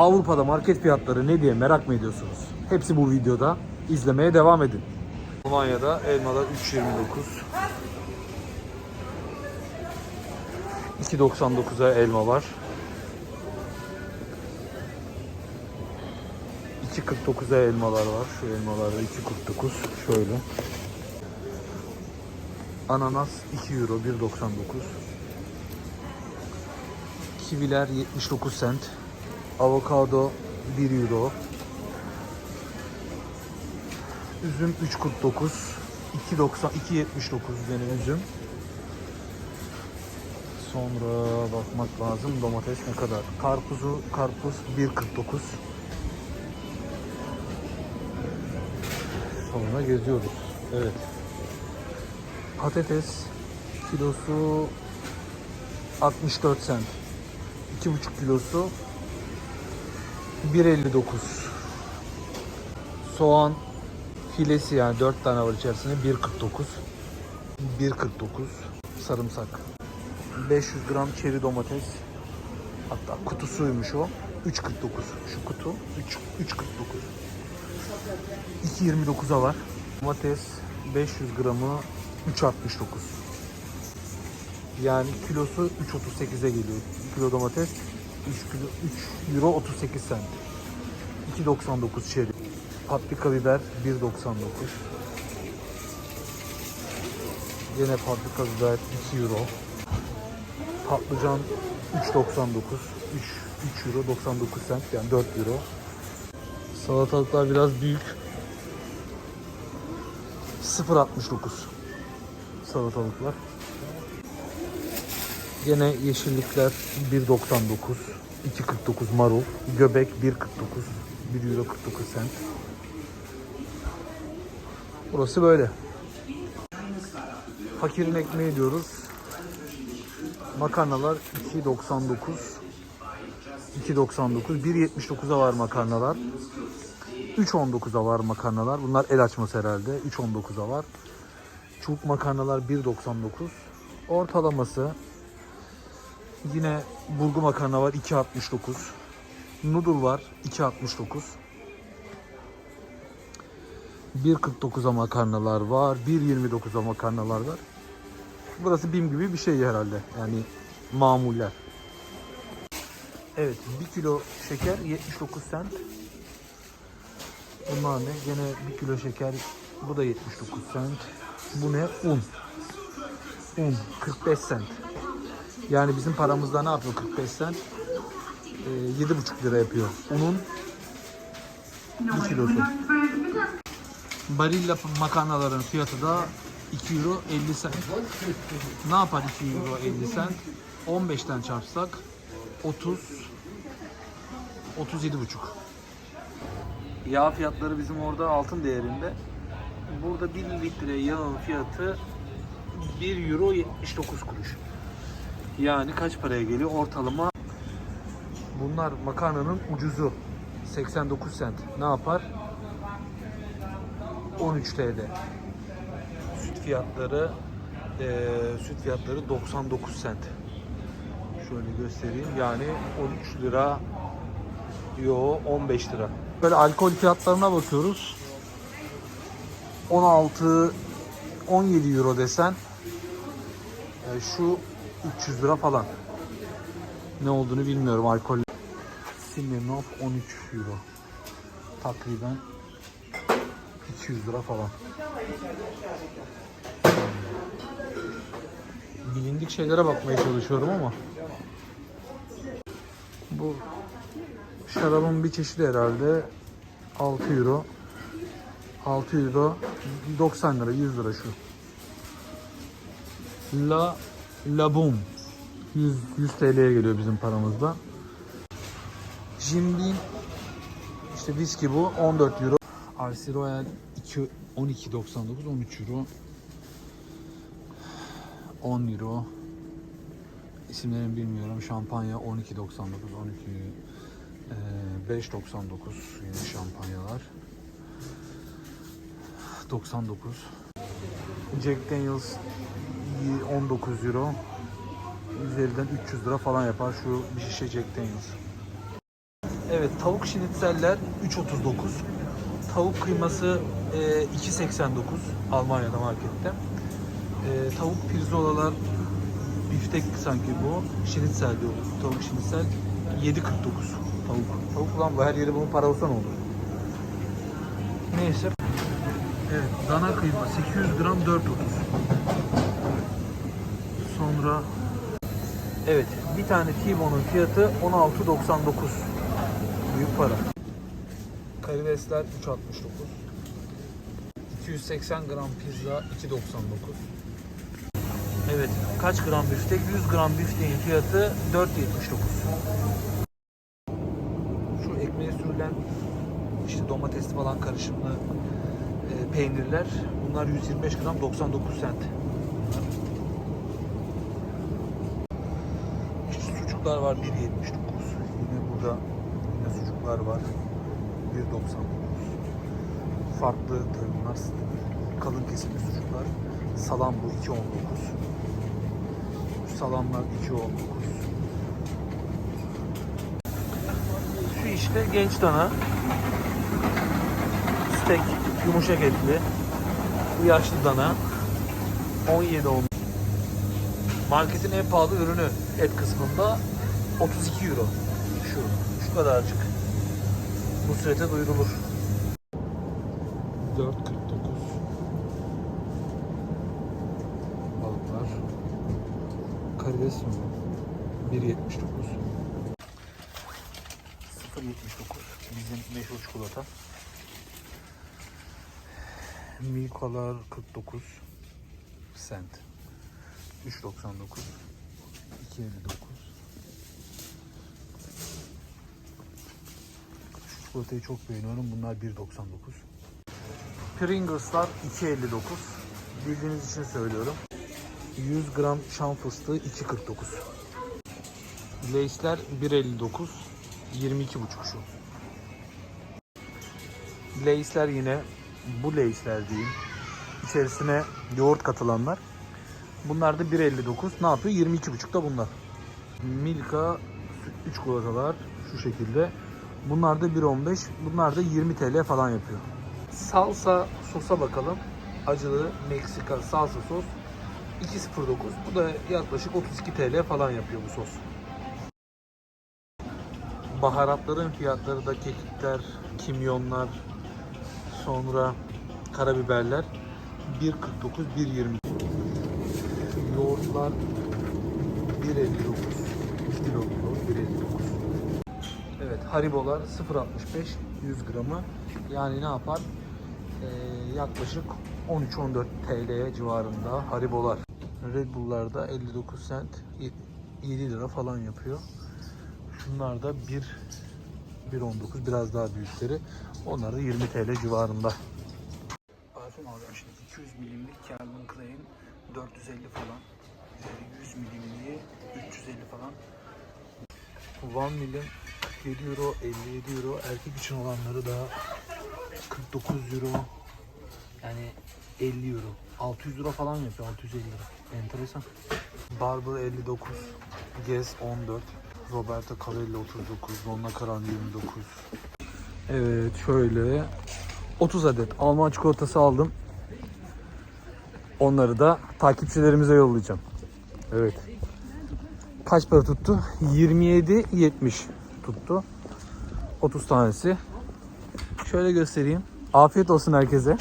Avrupa'da market fiyatları ne diye merak mı ediyorsunuz? Hepsi bu videoda. İzlemeye devam edin. Almanya'da elmalar 3.29. 2.99'a elma var. 2.49'a elmalar var. Şu elmalarda 2.49 şöyle. Ananas 2 euro 1.99. Kiviler 79 cent. Avokado 1 euro. Üzüm 3.49. 2.90 2.79 gene üzüm. Sonra bakmak lazım domates ne kadar. Karpuzu karpuz 1.49. Sonra geziyoruz. Evet. Patates kilosu 64 cent. 2,5 kilosu 1.59. Soğan filesi yani 4 tane var içerisinde 1.49. 1.49. Sarımsak. 500 gram çeri domates. Hatta kutusuymuş o. 3.49. Şu kutu 3 3.49. 2.29'a var. Domates 500 gramı 3.69. Yani kilosu 3.38'e geliyor. Kilo domates 3 kilo 3 euro 38 cent. 2.99 çeri. Paprika biber 1.99. Yine paprika biber 2 euro. Patlıcan 3.99. 3 3 euro 99 cent yani 4 euro. Salatalıklar biraz büyük. 0.69 salatalıklar. Gene yeşillikler 1.99, 2.49 marul, göbek 1.49, 1 euro 49 cent. Burası böyle. Fakirin ekmeği diyoruz. Makarnalar 2.99, 2.99, 1.79'a var makarnalar. 3.19'a var makarnalar. Bunlar el açması herhalde. 3.19'a var. Çubuk makarnalar 1.99. Ortalaması yine bulgur makarna var 2.69. Noodle var 2.69. 1.49'a makarnalar var. 1.29'a makarnalar var. Burası BİM gibi bir şey herhalde. Yani mamuller. Evet 1 kilo şeker 79 cent. Bunlar ne? Gene 1 kilo şeker. Bu da 79 cent. Bu ne? Un. Un. 45 cent. Yani bizim paramızda ne yapıyor 45 cent? Ee, 7,5 lira yapıyor. Unun 1 kilosu. Barilla makarnaların fiyatı da 2 euro 50 cent. Ne yapar 2 euro 50 cent? 15'ten çarpsak 30 37,5. Yağ fiyatları bizim orada altın değerinde. Burada 1 litre yağın fiyatı 1 euro 79 kuruş. Yani kaç paraya geliyor ortalama? Bunlar makarnanın ucuzu. 89 cent. Ne yapar? 13 TL. Süt fiyatları eee, süt fiyatları 99 cent. Şöyle göstereyim. Yani 13 lira yo 15 lira. Böyle alkol fiyatlarına bakıyoruz. 16 17 euro desen e, şu 300 lira falan. Ne olduğunu bilmiyorum alkol. Smirnoff 13 euro. Takriben 200 lira falan. Bilindik şeylere bakmaya çalışıyorum ama bu şarabın bir çeşidi herhalde 6 euro 6 euro 90 lira 100 lira şu. La La Boom 100, 100 TL'ye geliyor bizim paramızda. Jim Beam işte viski bu 14 euro. RC Royal 2 12.99 13 euro. 10 euro. İsimlerini bilmiyorum. Şampanya 12.99 12 ee, 5.99 yine şampanyalar. 99. Jack Daniels 19 euro. Üzerinden 300 lira falan yapar şu bir şişe Jack Daniels. Evet tavuk şinitzeller 3.39. Tavuk kıyması e, 2.89 Almanya'da markette. E, tavuk pirzolalar biftek sanki bu. Şinitzel diyor. Tavuk şinitzel 7.49 tavuk. Tavuk lan bu her yeri bunun para olsa ne olur? Neyse. Evet dana kıyma 800 gram 4.30. Sonra Evet, bir tane T-Bone'un fiyatı 16.99. Büyük para. Karidesler 3.69. 280 gram pizza 2.99. Evet, kaç gram biftek? 100 gram bifteğin fiyatı 4.79. Şu ekmeğe sürülen işte domatesli falan karışımlı e, peynirler. Bunlar 125 gram 99 cent. İşte sucuklar var 1.79. Yine burada yine sucuklar var. 1.99. Farklı tabii bunlar kalın kesimli sucuklar. Salam bu 2.19. Salamlar 2.19. Şu işte genç dana. Steak yumuşak etli. Bu yaşlı dana. 17 olmuş. Marketin en pahalı ürünü et kısmında 32 euro. Şu, şu kadarcık. Nusret'e duyurulur. 4.49 Balıklar. Karides mi bu? 1.79 0.79 Bizim meşhur çikolata. Milkalar 49 cent. 3.99 2.59 Şu çikolatayı çok beğeniyorum. Bunlar 1.99 Pringles'lar 2.59 Bildiğiniz için söylüyorum. 100 gram şam fıstığı 2.49 Lay's'ler 1.59 22.5 şu. Lay's'ler yine bu Lay's'ler diyeyim. İçerisine yoğurt katılanlar. Bunlar da 1.59. Ne yapıyor? 22.5'da bunlar. Milka sütlü çikolatalar şu şekilde. Bunlar da 1.15. Bunlar da 20 TL falan yapıyor. Salsa sosa bakalım. Acılı Meksika salsa sos 2.09. Bu da yaklaşık 32 TL falan yapıyor bu sos. Baharatların fiyatları da kekikler, kimyonlar, sonra karabiberler 1.49, 1.20. Yoğurtlar 1.59. 2 kilo yoğurt 1.59. Evet Haribolar 0.65 100 gramı. Yani ne yapar? Ee, yaklaşık 13-14 TL civarında Haribolar. Red Bull'larda 59 cent 7 lira falan yapıyor. Şunlar da 1 1.19 biraz daha büyükleri. Onlar da 20 TL civarında. Parfüm alacağım şimdi 200 milimlik Calvin Klein 450 falan. Ee, 100 milimliği 350 falan. 1 milim 47 euro, 57 euro. Erkek için olanları da 49 euro. Yani 50 euro. 600 euro falan yapıyor. 650 lira. Enteresan. Barber 59. Guess 14. Roberto Cavalli 39. Donna Karan 29. Evet şöyle 30 adet Alman çikolatası aldım. Onları da takipçilerimize yollayacağım. Evet. Kaç para tuttu? 27.70 tuttu. 30 tanesi. Şöyle göstereyim. Afiyet olsun herkese.